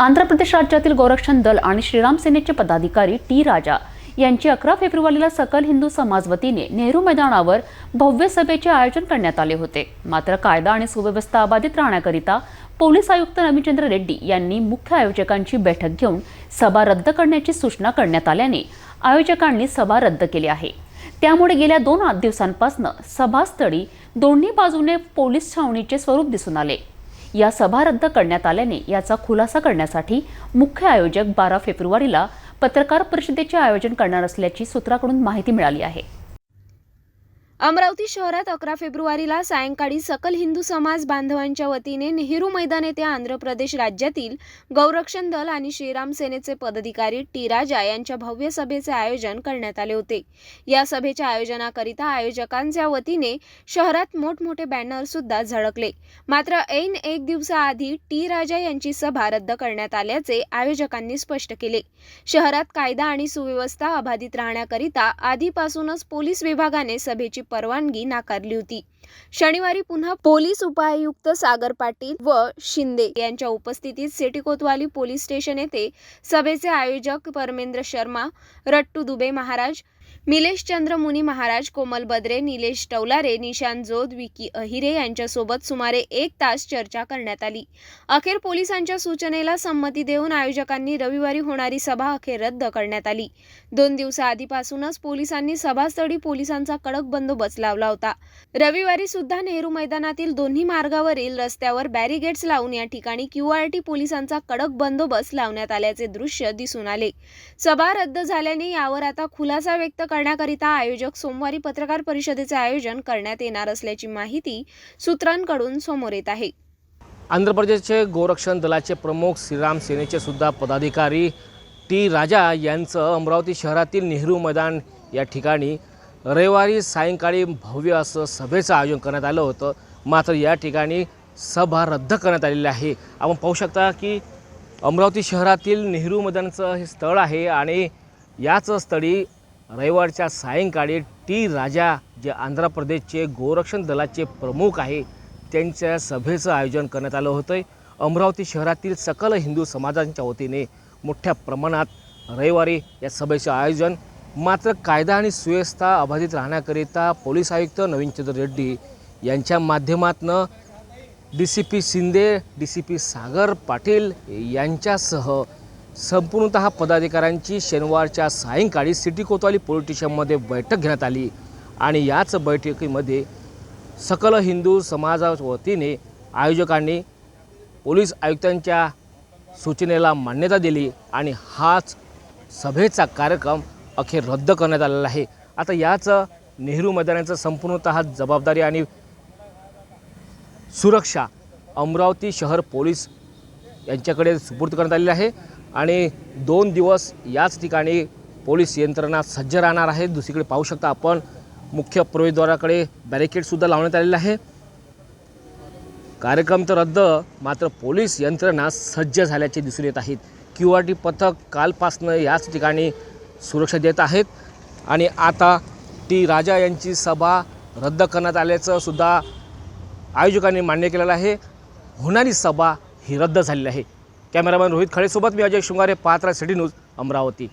आंध्र प्रदेश राज्यातील गोरक्षण दल आणि श्रीराम सेनेचे पदाधिकारी टी राजा यांची अकरा फेब्रुवारीला सकल हिंदू समाज वतीने नेहरू मैदानावर भव्य सभेचे आयोजन करण्यात आले होते. मात्र कायदा आणि सुव्यवस्था अबाधित राहण्याकरिता पोलीस आयुक्त रविचंद्र रेड्डी यांनी मुख्य आयोजकांची बैठक घेऊन सभा रद्द करण्याची सूचना करण्यात आल्याने आयोजकांनी सभा रद्द केली आहे. त्यामुळे गेल्या दोन आठ दिवसांपासून सभास्थळी दोन्ही बाजूने पोलीस छावणीचे स्वरूप दिसून आले. या सभा रद्द करण्यात आल्याने याचा खुलासा करण्यासाठी मुख्य आयोजक बारा फेब्रुवारीला पत्रकार परिषदेचे आयोजन करणार असल्याची सूत्राकडून माहिती मिळाली आहे. अमरावती शहरात अकरा फेब्रुवारीला सायंकाळी सकल हिंदू समाज बांधवांच्या वतीने नेहरू मैदान येथे आंध्र प्रदेश राज्यातील गौरक्षण दल आणि श्रीराम सेनेचे पदाधिकारी टी राजा यांच्या भव्य सभेचे आयोजन करण्यात आले होते. या सभेच्या आयोजनाकरिता आयोजकांच्या वतीने शहरात मोठमोठे बॅनर सुद्धा झळकले. मात्र ऐन एक दिवसाआधी टी राजा यांची सभा रद्द करण्यात आल्याचे आयोजकांनी स्पष्ट केले. शहरात कायदा आणि सुव्यवस्था अबाधित राहण्याकरिता आधीपासूनच पोलीस विभागाने सभेची परवानगी नाकारली होती. शनिवारी पुन्हा पोलीस उपायुक्त सागर पाटील व शिंदे यांच्या उपस्थितीत सिटी कोतवाली पोलीस स्टेशन येथे सभेचे आयोजक परमेंद्र शर्मा रट्टू दुबे महाराज मिलेश चंद्र मुनी महाराज कोमल बद्रे निलेश टवलारे निशांत जोद विकी अहिरे यांच्यासोबत सुमारे एक तास चर्चा करण्यात आली. अखेर पोलिसांच्या सूचनेला संमती देऊन आयोजकांनी रविवारी होणारी सभा अखेर रद्द करण्यात आली. दोन दिवसाआधीपासूनच पोलिसांनी सभास्थळी पोलिसांचा कडक बंदोबस्त लावला होता. रविवारी सुद्धा नेहरू मैदानातील दोन्ही मार्गावरील रस्त्यावर बॅरिगेड्स लावून या ठिकाणी क्यूआरटी पोलिसांचा कडक बंदोबस्त लावण्यात आल्याचे दृश्य दिसून आले. सभा रद्द झाल्याने यावर आता खुलासा व्यक्त करण्याकरिता आयोजक सोमवारी पत्रकार परिषदेचे आयोजन करण्यात येणार असल्याची माहिती सूत्रांकडून समोर येत आहे. आंध्र प्रदेशचे गोरक्षण दलाचे प्रमुख श्रीराम सेनेचे सुद्धा पदाधिकारी टी राजा यांचं अमरावती शहरातील नेहरू मैदान या ठिकाणी रविवारी सायंकाळी भव्य असं सभेचं आयोजन करण्यात आलं होतं. मात्र या ठिकाणी सभा रद्द करण्यात आलेली आहे. आपण पाहू शकता की अमरावती शहरातील नेहरू मैदानचं हे स्थळ आहे आणि याच स्थळी रविवारच्या सायंकाळी टी राजा जे आंध्र प्रदेशचे गोरक्षण दलाचे प्रमुख आहे त्यांच्या सभेचं आयोजन करण्यात आलं होतं अमरावती शहरातील सकल हिंदू समाजांच्या वतीने मोठ्या प्रमाणात रविवारी या सभेचं आयोजन. मात्र कायदा आणि सुव्यवस्था अबाधित राहण्याकरिता पोलीस आयुक्त नवीनचंद्र रेड्डी यांच्या माध्यमातनं D C P Shinde D C P Sagar Patil यांच्यासह संपूर्णतः पदाधिकाऱ्यांची शनिवारच्या सायंकाळी सिटी कोतवाली पोलीस स्टेशनमध्ये बैठक घेण्यात आली आणि याच बैठकीमध्ये सकल हिंदू समाजाच्या वतीने आयोजकांनी पोलीस आयुक्तांच्या सूचनेला मान्यता दिली आणि हाच सभेचा कार्यक्रम अखेर रद्द करण्यात आलेला आहे. आता याच नेहरू मैदानाचं संपूर्णतः जबाबदारी आणि सुरक्षा अमरावती शहर पोलीस यांच्याकडे सुपूर्द करण्यात आलेली आहे. आणि दोन दिवस याच ठिकाणी पोलीस यंत्रणा सज्ज राहणार आहे दुसरीकडे पाहू शकता आपण मुख्य प्रवेशद्वाराकडे बॅरिकेडसुद्धा लावण्यात आलेलं आहे. कार्यक्रम तर रद्द मात्र पोलीस यंत्रणा सज्ज झाल्याचे दिसून येत आहेत. क्यू आर टी पथक कालपासनं याच ठिकाणी सुरक्षा देत आहेत. आणि आता टी राजा यांची सभा रद्द करण्यात आल्याचं सुद्धा आयोजकांनी मान्य केलेलं आहे. होणारी सभा ही रद्द झालेली आहे. कॅमेरामॅन रोहित खळेसोबत मी अजय शृंगारे पात्रा सिटी न्यूज अमरावती.